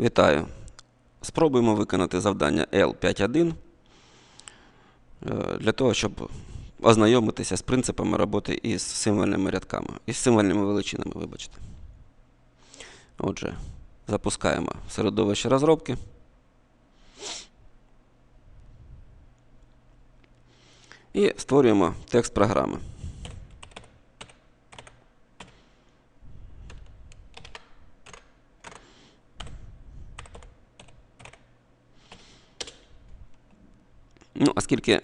Вітаю. Спробуємо виконати завдання L51 е, для того, щоб ознайомитися з принципами роботи із символьними рядками, із символьними величинами, вибачте. Отже, запускаємо середовище розробки. І створюємо текст програми. Ну, оскільки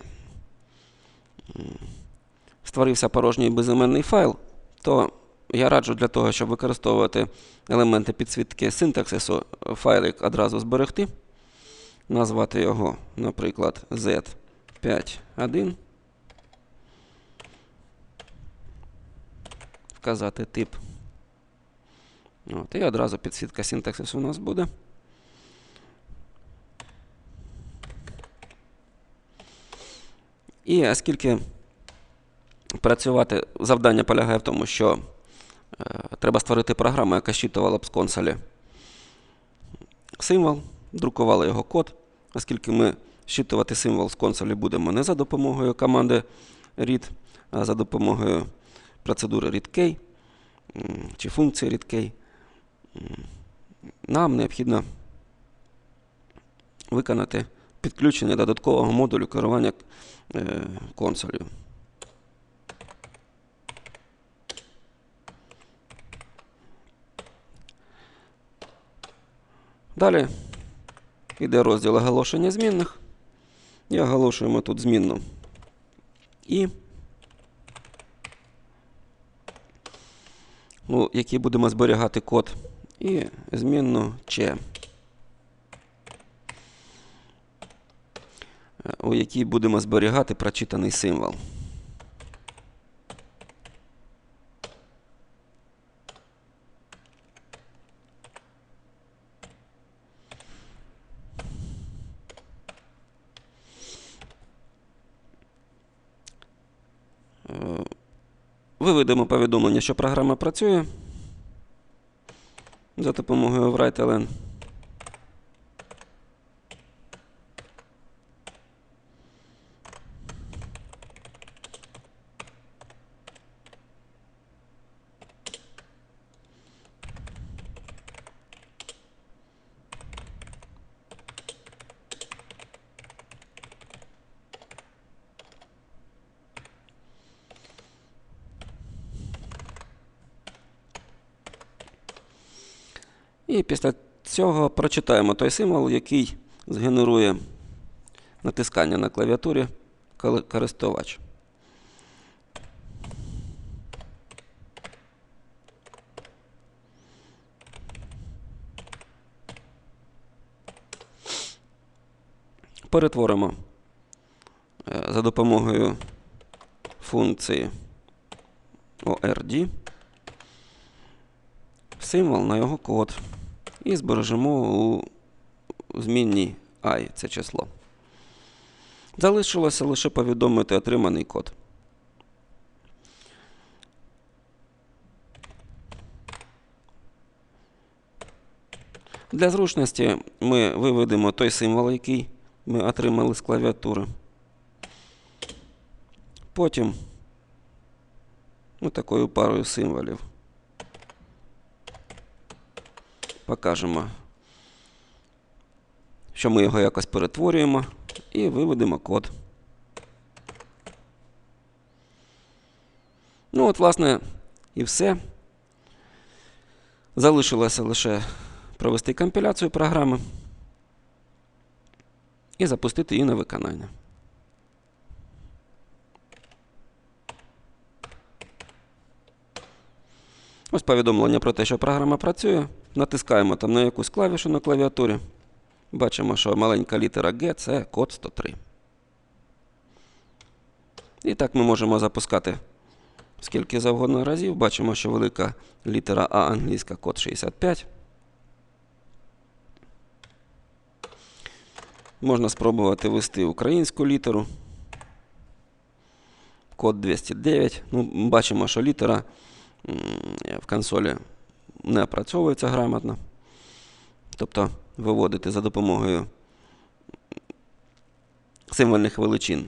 створився порожній безіменний файл, то я раджу для того, щоб використовувати елементи підсвітки синтаксису, файлик одразу зберегти, назвати його, наприклад, Z51, вказати тип. От, і одразу підсвітка синтаксису у нас буде. І оскільки працювати завдання полягає в тому, що е, треба створити програму, яка щитувала б з консолі символ, друкувала його код, оскільки ми щитувати символ з консолі будемо не за допомогою команди read, а за допомогою процедури readkey м, чи функції readkey, м, нам необхідно виконати підключення додаткового модулю керування е, консолью. Далі йде розділ оголошення змінних. І оголошуємо тут змінну І, у якій будемо зберігати код, і змінну Ч. у якій будемо зберігати прочитаний символ. Е, Виведемо повідомлення, що програма працює за допомогою write-ln. І після цього прочитаємо той символ, який згенерує натискання на клавіатурі користувач. Перетворимо е, за допомогою функції ORD символ на його код. І збережемо у змінній і це число. Залишилося лише повідомити отриманий код. Для зручності ми виведемо той символ, який ми отримали з клавіатури. Потім ну, такою парою символів покажемо, що ми його якось перетворюємо і виведемо код. Ну, от, власне, і все. Залишилося лише провести компіляцію програми і запустити її на виконання. Ось повідомлення про те, що програма працює. Натискаємо там на якусь клавішу на клавіатурі. Бачимо, що маленька літера G це код 103. І так ми можемо запускати скільки завгодно разів. Бачимо, що велика літера А англійська код 65. Можна спробувати ввести українську літеру. Код 209. Ну, Бачимо, що літера в консолі не опрацьовується грамотно. Тобто виводити за допомогою символьних величин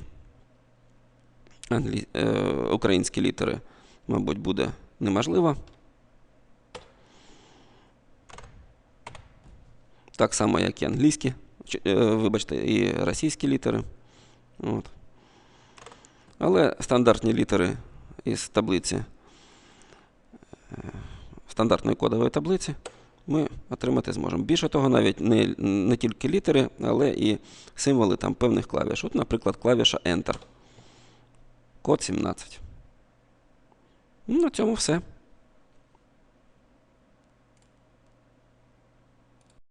англі... е, українські літери, мабуть, буде неможливо. Так само, як і англійські, е, вибачте, і російські літери. От. Але стандартні літери із таблиці, стандартної кодової таблиці ми отримати зможемо. Більше того, навіть не, не тільки літери, але і символи там певних клавіш. От, наприклад, клавіша Enter. Код 17. Ну, На цьому все.